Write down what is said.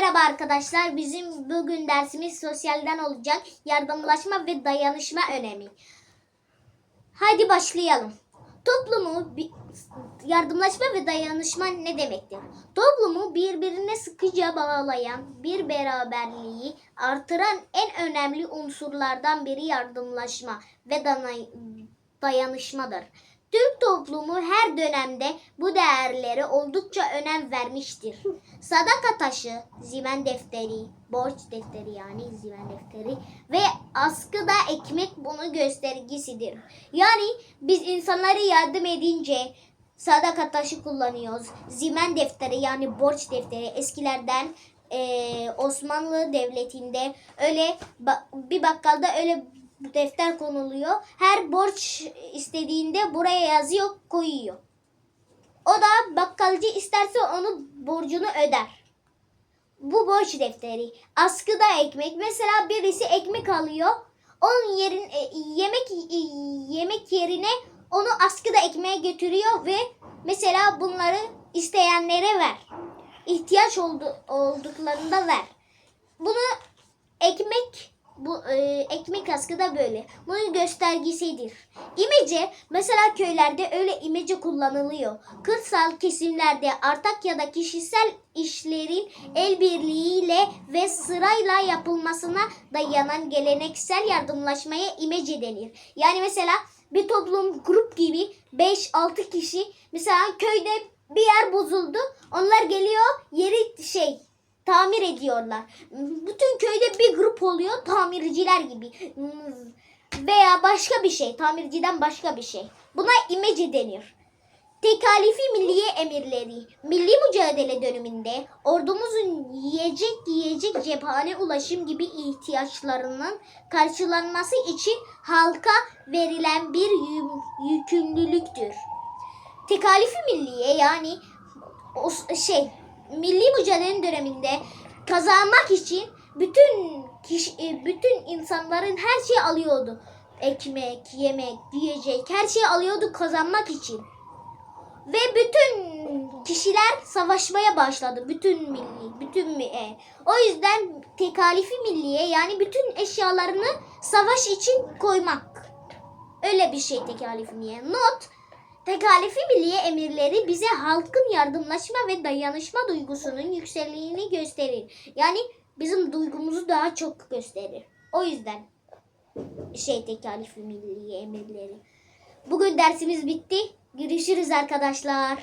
Merhaba arkadaşlar. Bizim bugün dersimiz sosyalden olacak. Yardımlaşma ve dayanışma önemi. Hadi başlayalım. Toplumu yardımlaşma ve dayanışma ne demektir? Toplumu birbirine sıkıca bağlayan, bir beraberliği artıran en önemli unsurlardan biri yardımlaşma ve dayanışmadır. Türk toplumu her dönemde bu değerlere oldukça önem vermiştir. Sadaka taşı, ziven defteri, borç defteri yani ziven defteri ve askıda ekmek bunu göstergesidir. Yani biz insanlara yardım edince sadaka taşı kullanıyoruz. Zimen defteri yani borç defteri eskilerden eee, Osmanlı Devleti'nde öyle ba- bir bakkalda öyle defter konuluyor. Her borç istediğinde buraya yazıyor, koyuyor. O da bakkalcı isterse onu borcunu öder. Bu borç defteri. Askıda ekmek. Mesela birisi ekmek alıyor. Onun yerin e, yemek e, yemek yerine onu askıda ekmeğe götürüyor ve mesela bunları isteyenlere ver. İhtiyaç oldu, olduklarında ver. Bunu ekmek bu e, ekmek askı da böyle. Bunun göstergesidir. İmece mesela köylerde öyle imece kullanılıyor. Kırsal kesimlerde artak ya da kişisel işlerin el birliğiyle ve sırayla yapılmasına dayanan geleneksel yardımlaşmaya imece denir. Yani mesela bir toplum grup gibi 5-6 kişi mesela köyde bir yer bozuldu. Onlar geliyor yeri şey tamir ediyorlar. Bütün köyde bir grup oluyor tamirciler gibi. Veya başka bir şey. Tamirciden başka bir şey. Buna imece denir. Tekalifi milliye emirleri. Milli mücadele döneminde ordumuzun yiyecek yiyecek cephane ulaşım gibi ihtiyaçlarının karşılanması için halka verilen bir yü- yükümlülüktür. Tekalifi milliye yani şey milli mücadele döneminde kazanmak için bütün kişi, e, bütün insanların her şeyi alıyordu. Ekmek, yemek, yiyecek her şeyi alıyordu kazanmak için. Ve bütün kişiler savaşmaya başladı. Bütün milli, bütün e. O yüzden tekalifi milliye yani bütün eşyalarını savaş için koymak. Öyle bir şey tekalifi milliye. Not Tekalifi milliye emirleri bize halkın yardımlaşma ve dayanışma duygusunun yükseldiğini gösterir. Yani bizim duygumuzu daha çok gösterir. O yüzden şey tekalifi milliye emirleri. Bugün dersimiz bitti. Görüşürüz arkadaşlar.